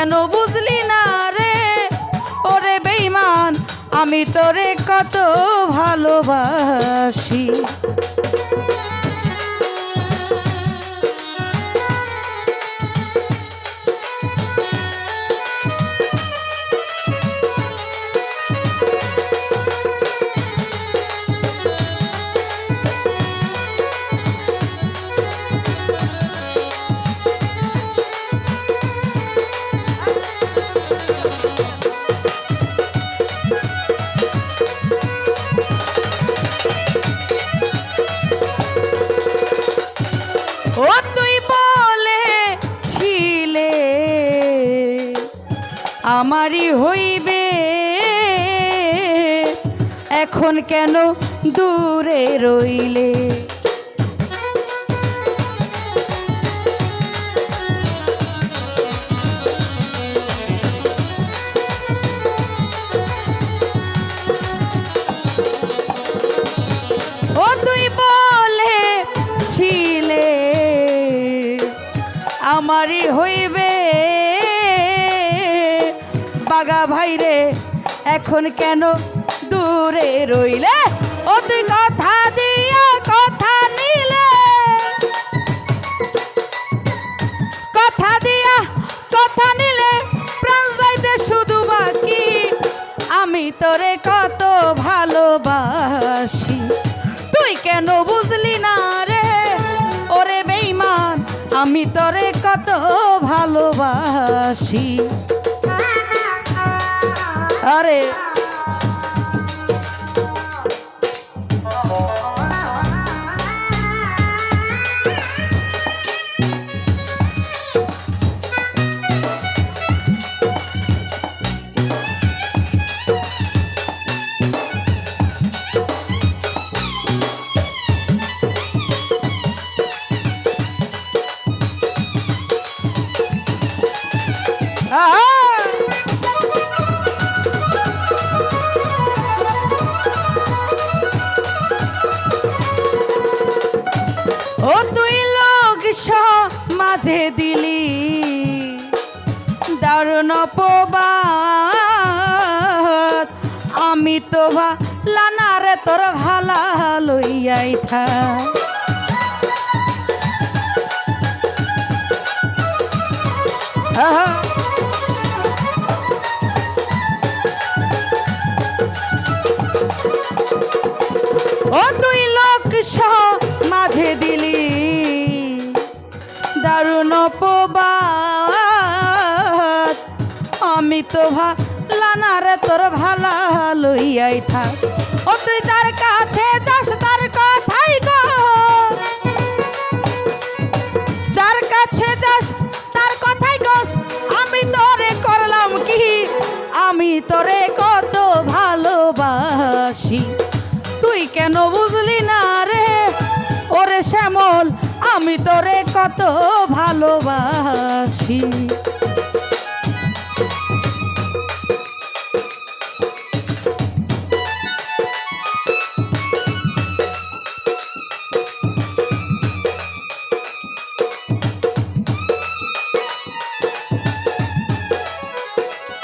কেন বুঝলি না রে? ওরে বেইমান আমি তোরে কত ভালোবাসি। আমারই হইবে। এখন কেন দূরে রইলে? আমারই হইবে বাগা ভাইরে এখন কেন দূরে রইলে? তুই কথা দিয়া কথা নিলে। কথা দিয়া কথা নিলে প্রাণ যাইতে শুধু বাকি। আমি তোরে কত ভালোবাসি, তুই কেন বুঝলি না রে? ওরে বেইমান আমি তোরে কত ভালোবাসি। আরে মাঝে দিলি দারুণ প্রবাদ আমি তো লানারে তোর ভালা লইয়াই থা ও তুই লোক মাঝে তো ভালানারে তোর ভালা লইয়াই থাক। ও তুই তার কাছে যাস, তার কথাই গো যার কাছে যাস, তার কথাই গস আমি তোরে করলাম কি? আমি তোরে কত ভালোবাসি। তুই কেন বুঝলি না রে? ওরে শ্যামল, আমি তোরে কত ভালোবাসি।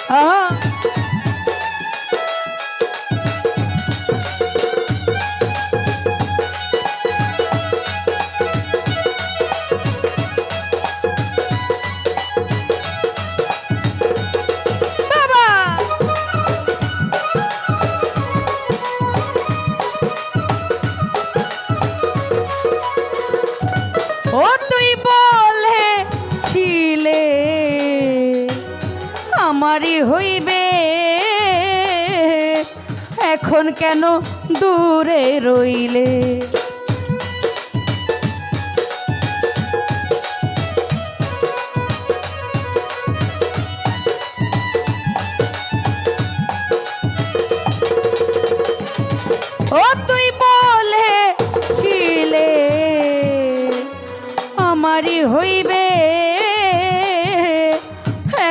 Ah. আমারই হইবে? এখন কেন দূরে রইলে? ও তুই বলে ছিলে আমারই হইবে?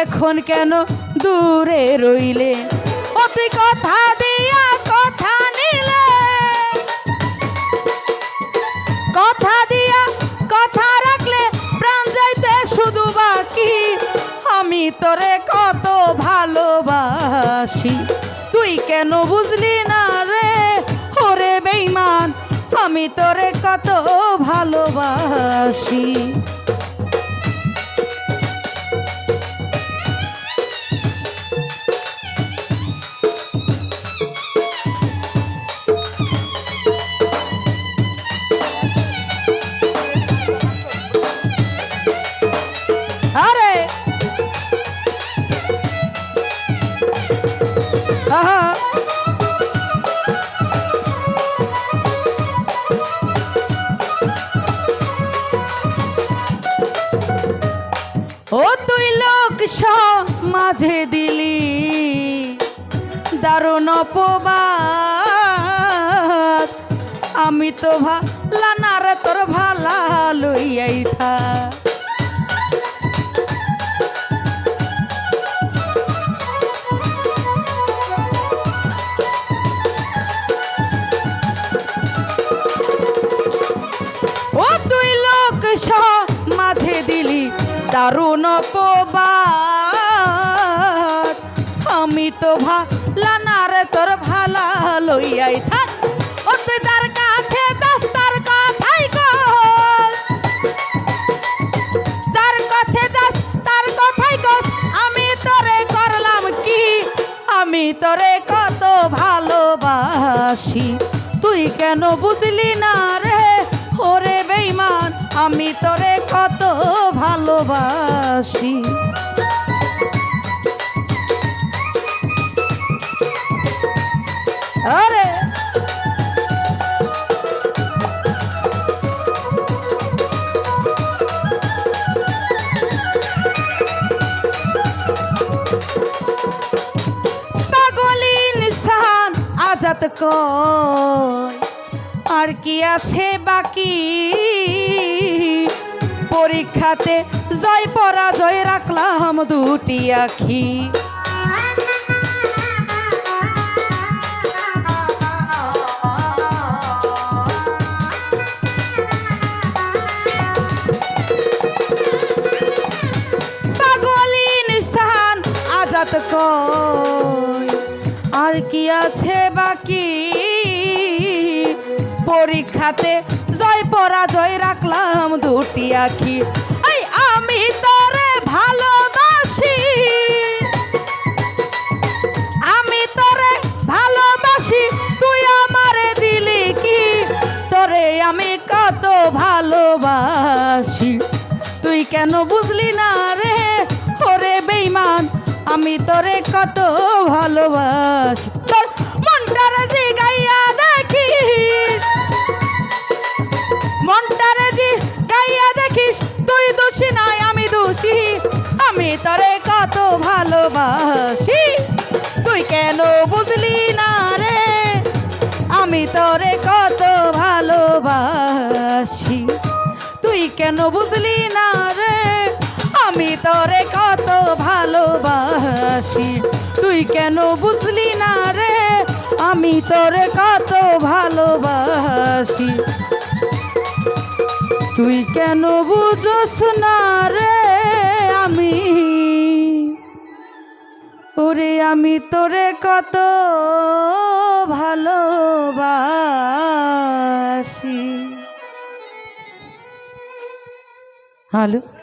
এখন কেন দূরে রইলে। তুই কথা দিয়া কথা নিলে। কথা দিয়া কথা রাখলে প্রাণ যাইতে শুধু বাকি। আমি তোরে কত ভালোবাসি। তুই কেন বুঝলি না রে? ওরে বেইমান আমি তোরে কত ভালোবাসি। দারুণ অপবাদ। আমি তো ভালানার তোর ভালা লইয়াই থা মাঝে দিলি দারুণ অপবাদ। আমি তো ভালানার তোর ভালা লইয়াই থাক। তার কাছে যাস, তার কথাই কর যার কাছে তার কথাই কর আমি তোরে করলাম কি? আমি তোরে কত ভালোবাসি। তুই কেন বুঝলি না রে? ওরে বেইমান আমি তোরে কত ভালোবাসি। আরে। আজাত আর কি আছে বাকি? পরীক্ষাতে জয় পরাজয় রাখলাম দুটি আখি। আর কি আছে বাকি? পরীক্ষাতে জয় পরাজয় রাখলাম দুটি আখি। আমি তোরে ভালোবাসি। আমি তোরে ভালোবাসি, তুই আমারে দিলি কি? তোরে আমি কত ভালোবাসি। তুই কেন বুঝলি না আমি তোরে কত ভালোবাসি। তোর মনটারে যে গাইয়া দেখিস। মনটারে যে গাইয়া দেখিস, তুই দোষী নাই, আমি দোষী। আমি তোরে কত ভালোবাসি। তুই কেন বুঝলি না রে? আমি তোরে কত ভালোবাসি। তুই কেন বুঝলি না আমি তোরে কত ভালোবাসি। তুই কেন বুঝলি না রে? আমি তোরে কত ভালোবাসি। তুই কেন বুঝস না রে আমি? ওরে আমি তোরে কত ভালোবাসি। হ্যালো?